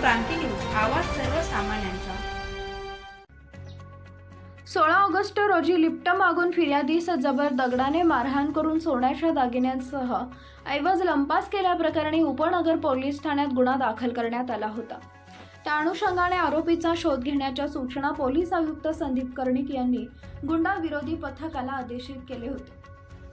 क्रांती news आवाज सर्वसामान्यांचा. सोळा ऑगस्ट रोजी लिफ्ट मागून फिर्यादीस जबर दगडाने मारहाण करून सोन्याच्या दागिन्यांसह ऐवज लंपास केल्याप्रकरणी उपनगर पोलीस ठाण्यात गुन्हा दाखल करण्यात आला होता. त्या अनुषंगाने आरोपीचा शोध घेण्याच्या सूचना पोलीस आयुक्त संदीप कर्णिक यांनी गुंडा विरोधी पथकाला आदेशित केले होते.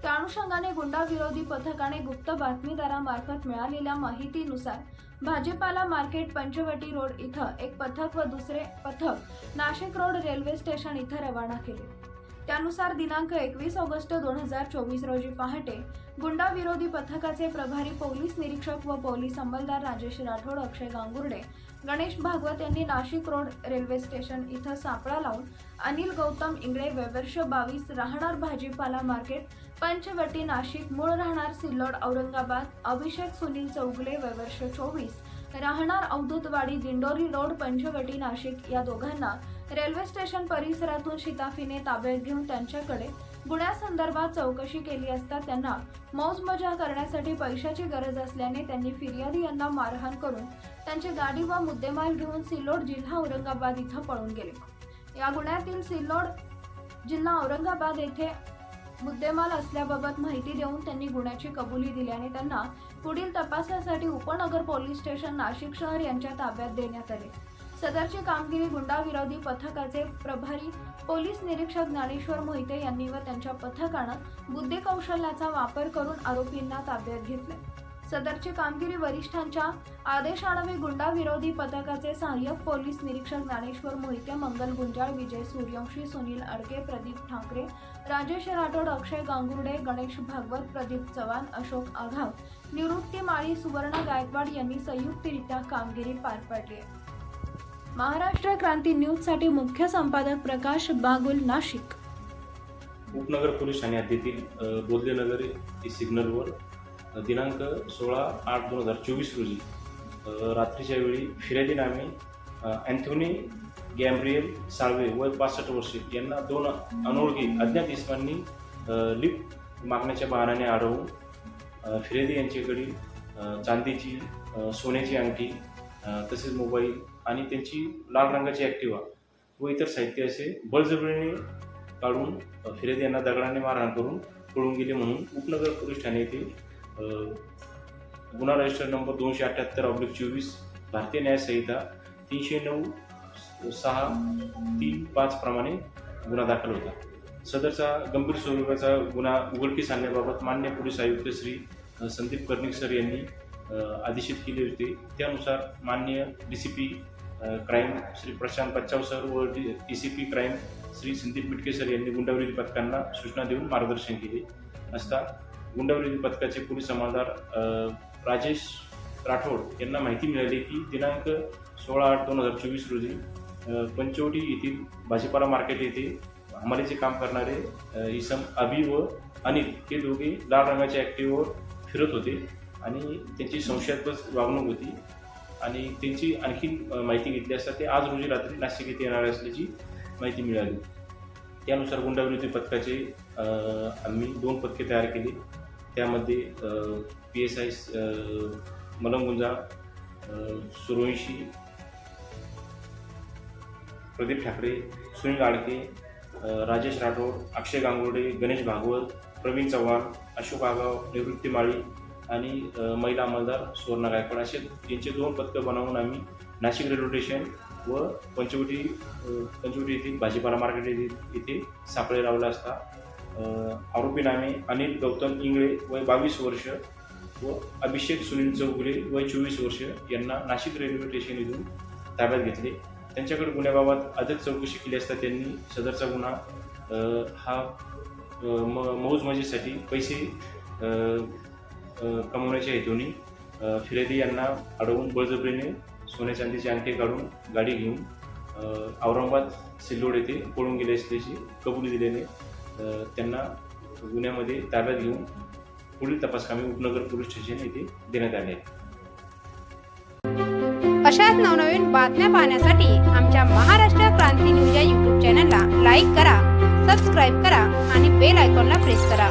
त्या अनुषंगाने गुंडा विरोधी पथकाने गुप्त बातमीदारामार्फत मिळालेल्या माहितीनुसार भाजीपाला मार्केट पंचवटी रोड इथं एक पथक व दुसरे पथक नाशिक रोड रेल्वे स्टेशन इथं रवाना केले. त्यानुसार दिनांक एकवीस ऑगस्ट दोन हजार चोवीस रोजी पहाटे गुंडा विरोधी पथकाचे प्रभारी पोलीस निरीक्षक व पोलीस अंमलदार राजेश राठोड अक्षय गांगुर्डे गणेश भागवत यांनी नाशिक रोड रेल्वे स्टेशन इथं सापळा लावून अनिल गौतम इंगळे वेवर्ष बावीस राहणार भाजीपाला मार्केट पंचवटी नाशिक मूळ राहणार सिल्लोड औरंगाबाद अभिषेक सुनील चौगले वेवर्ष चोवीस राहणार अवधूतवाडी दिंडोरी रोड पंचवटी नाशिक या दोघांना रेल्वे स्टेशन परिसरातून शिताफीने ताब्यात घेऊन त्यांच्याकडे गुन्ह्यासंदर्भात चौकशी केली असता त्यांना मौज मजा करण्यासाठी पैशाची गरज असल्याने त्यांनी फिर्यादी यांना मारहाण करून त्यांची गाडी व मुद्देमाल घेऊन सिल्लोड जिल्हा औरंगाबाद इथं पळून गेले. या गुन्ह्यातील सिल्लोड जिल्हा औरंगाबाद येथे मुद्देमाल असल्याबाबत माहिती देऊन त्यांनी गुन्ह्याची कबुली दिल्याने त्यांना पुढील तपासासाठी उपनगर पोलीस स्टेशन नाशिक शहर यांच्या ताब्यात देण्यात आले. सदरची कामगिरी गुंडाविरोधी पथकाचे प्रभारी पोलीस निरीक्षक ज्ञानेश्वर मोहिते यांनी व त्यांच्या पथकानं बुद्धी कौशल्याचा वापर करून आरोपींना ताब्यात घेतले. सदरची कामगिरी वरिष्ठांच्या आदेशानवे गुंडाविरोधी पथकाचे सहाय्यक पोलीस निरीक्षक ज्ञानेश्वर मोहिते मंगल गुंजाळ विजय सूर्यवंशी सुनील अडके प्रदीप ठाकरे राजेश राठोड अक्षय गांगुर्डे गणेश भागवत प्रदीप चव्हाण अशोक आघाव निवृत्ती माळी सुवर्ण गायकवाड यांनी संयुक्तरित्या कामगिरी पार पाडली आहे. महाराष्ट्र क्रांती न्यूजसाठी मुख्य संपादक प्रकाश बागुल नाशिक. उपनगर पोलीस ठाणे हद्दीतील अ, बोधले नगर सिग्नलवर दिनांक सोळा आठ दोन हजार चोवीस रोजी रात्रीच्या वेळी फिर्यादी नामे अँथोनी गॅम्ब्रियल साळवे वय पासष्ट वर्षे यांना दोन अनोळखी अज्ञात इसमांनी लिफ्ट मागण्याच्या बहाण्याने अडवून फिर्यादी यांच्याकडील चांदीची सोन्याची अंगठी तसेच मोबाईल आणि त्यांची लाल रंगाची ॲक्टिवा व इतर साहित्य असे बळजबरीने काढून अ, फिर्यादी यांना दगडाने मारहाण करून पळून गेले म्हणून उपनगर पोलीस ठाणे येथे गुन्हा रजिस्टर नंबर दोनशे अठ्ठ्याहत्तर ऑब्लिक चोवीस भारतीय न्यायसंहिता तीनशे नऊ सहा तीन पाच प्रमाणे गुन्हा दाखल होता. सदरचा गंभीर स्वरूपाचा गुन्हा उघडकीस आणण्याबाबत मान्य पोलीस आयुक्त श्री संदीप कर्णिक सर यांनी आदेशित केले होते. त्यानुसार मान्य D C P crime Shri Prashant Pachchav sir व D C P crime Shri Sandeep Mitkesar यांनी गुंडावरील पथकांना सूचना देऊन मार्गदर्शन केले. असता गुंडावरील पथकाचे पोलीस अंमलदार राजेश राठोड यांना माहिती मिळाली की दिनांक सोळा आठ दोन हजार चोवीस रोजी पंचवटी येथील भाजीपाला मार्केट येथे हमालीचे काम करणारे इसम अभि व अनिल हे दोघे लाल रंगाच्या ॲक्टिववर फिरत होते आणि त्यांची संशयास्पद वागणूक होती. आणि त्यांची आणखी माहिती घेतली असता ते आज रोजी रात्री नाशिक येथे येणार असल्याची माहिती मिळाली. त्यानुसार गुंडाविरोधी पथकाचे आम्ही दोन पथके तयार केली. त्यामध्ये पी एस आय मलंगुंजा सूर्यवंशी प्रदीप ठाकरे सुनील आडके राजेश राठोड अक्षय गांगुर्डे गणेश भागवत प्रवीण चव्हाण अशोक आगाव निवृत्ती माळी आणि महिला अंमलदार सुवर्णा गायकवाड असे यांचे दोन पथकं बनवून आम्ही नाशिक रेल्वे स्टेशन व पंचवटी पंचवटी येथील भाजीपाला मार्केट येथे इथे सापळे लावला असता. आरोपी नामे अनिल गौतम इंगळे वय बावीस वर्ष व अभिषेक सुनील चौगुले वय चोवीस वर्ष यांना नाशिक रेल्वे स्टेशन येथून ताब्यात घेतले. त्यांच्याकडे गुन्ह्याबाबत अधिक चौकशी केली असता त्यांनी सदरचा गुन्हा हा म मौजमजेसाठी पैसे कमवण्याच्या हेतूने अ, फिर्यादी यांना अडवून बळजबरीने सोन्या चांदीची अंगठी काढून गाडी घेऊन औरंगाबाद सिल्लोड येथे पळून गेले असल्याची कबुली दिल्याने त्यांना गुन्ह्यामध्ये ताब्यात घेऊन पुढील तपासकामी उपनगर पोलीस स्टेशन येथे देण्यात आले अशाच नवनवीन बातम्या पाहण्यासाठी आमच्या महाराष्ट्र क्रांती न्यूज या यूट्यूब चॅनलला लाईक करा सबस्क्राईब करा आणि बेल आयकॉनला प्रेस करा.